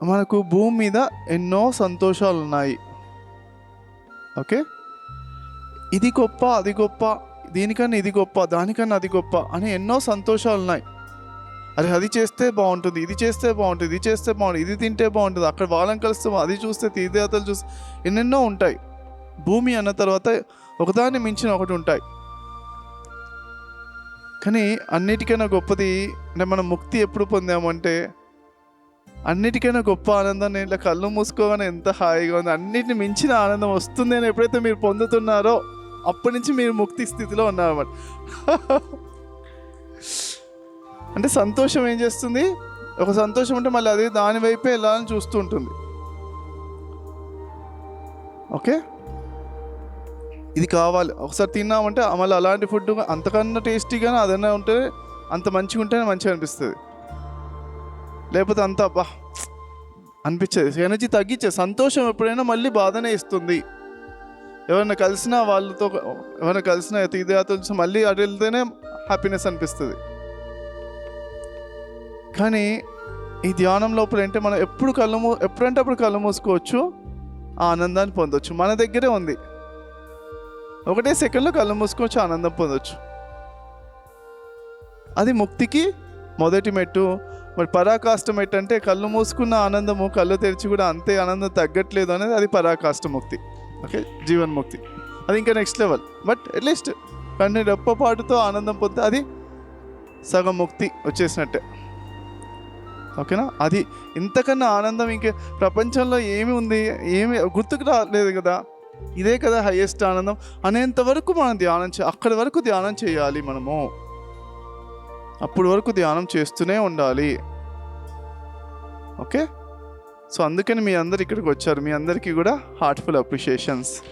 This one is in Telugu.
మనకు భూమి మీద ఎన్నో సంతోషాలు ఉన్నాయి ఓకే? ఇది గొప్ప అది గొప్ప దీనికన్నా ఇది గొప్ప దానికన్నా అది గొప్ప అని ఎన్నో సంతోషాలు ఉన్నాయి అరే అది చేస్తే బాగుంటుంది ఇది చేస్తే బాగుంటుంది ఇది చేస్తే బాగుంటుంది ఇది తింటే బాగుంటుంది అక్కడ వాళ్ళని కలిస్తే అది చూస్తే తీర్థయాత్రలు చూస్తే ఎన్నెన్నో ఉంటాయి. భూమి అన్న తర్వాత ఒకదాన్ని మించిన ఒకటి ఉంటాయి. కానీ అన్నిటికైనా గొప్పది అంటే మనం ముక్తి ఎప్పుడు పొందామంటే అన్నిటికైనా గొప్ప ఆనందం. నేను ఇట్లా కళ్ళు మూసుకోగానే ఎంత హాయిగా ఉంది. అన్నిటిని మించిన ఆనందం వస్తుంది అని ఎప్పుడైతే మీరు పొందుతున్నారో అప్పటి నుంచి మీరు ముక్తి స్థితిలో ఉన్నారన్నమాట. అంటే సంతోషం ఏం చేస్తుంది? ఒక సంతోషం అంటే మళ్ళీ అది దాని వైపే వెళ్ళాలని చూస్తూ ఉంటుంది ఓకే? ఇది కావాలి. ఒకసారి తిన్నామంటే మళ్ళీ అలాంటి ఫుడ్ అంతకన్నా టేస్టీగానే అదన్నా ఉంటే అంత మంచిగా ఉంటేనే మంచిగా అనిపిస్తుంది. లేకపోతే అంత అబ్బా అనిపించేది. ఎనర్జీ తగ్గించే సంతోషం ఎప్పుడైనా మళ్ళీ బాధనే ఇస్తుంది. ఎవరైనా కలిసినా వాళ్ళతో ఎవరైనా కలిసినా తీర్థయాత్రలు మళ్ళీ అటు వెళ్తేనే హ్యాపీనెస్ అనిపిస్తుంది. కానీ ఈ ధ్యానం లోపల ఏంటంటే మనం ఎప్పుడు కళ్ళు మూ ఎప్పుడంటే అప్పుడు కళ్ళు మూసుకోవచ్చు ఆ ఆనందాన్ని పొందొచ్చు. మన దగ్గరే ఉంది. ఒకటే సెకండ్లో కళ్ళు మూసుకోవచ్చు ఆనందం పొందొచ్చు. అది ముక్తికి మొదటి మెట్టు. మరి పరాకాష్టం ఏంటంటే కళ్ళు మూసుకున్న ఆనందము కళ్ళు తెరిచి కూడా అంతే ఆనందం తగ్గట్లేదు అనేది అది పరాకాష్ట ముక్తి ఓకే? జీవన్ముక్తి. అది ఇంకా నెక్స్ట్ లెవెల్ బట్ అట్లీస్ట్ కానీ రెప్పపాటుతో ఆనందం పొందితే అది సగం ముక్తి వచ్చేసినట్టే. ఓకేనా? అది ఇంతకన్నా ఆనందం ఇంకే ప్రపంచంలో ఏమి ఉంది? ఏమి గుర్తుకు రాలేదు కదా? ఇదే కదా హయ్యెస్ట్ ఆనందం. అనేంత వరకు మనం ధ్యానం చే అక్కడి వరకు ధ్యానం చేయాలి మనము. అప్పుడు వరకు ధ్యానం చేస్తూనే ఉండాలి. ఓకే? సో అందుకని మీ అందరు ఇక్కడికి వచ్చారు. మీ అందరికీ కూడా హార్ట్ఫుల్ అప్రిషియేషన్స్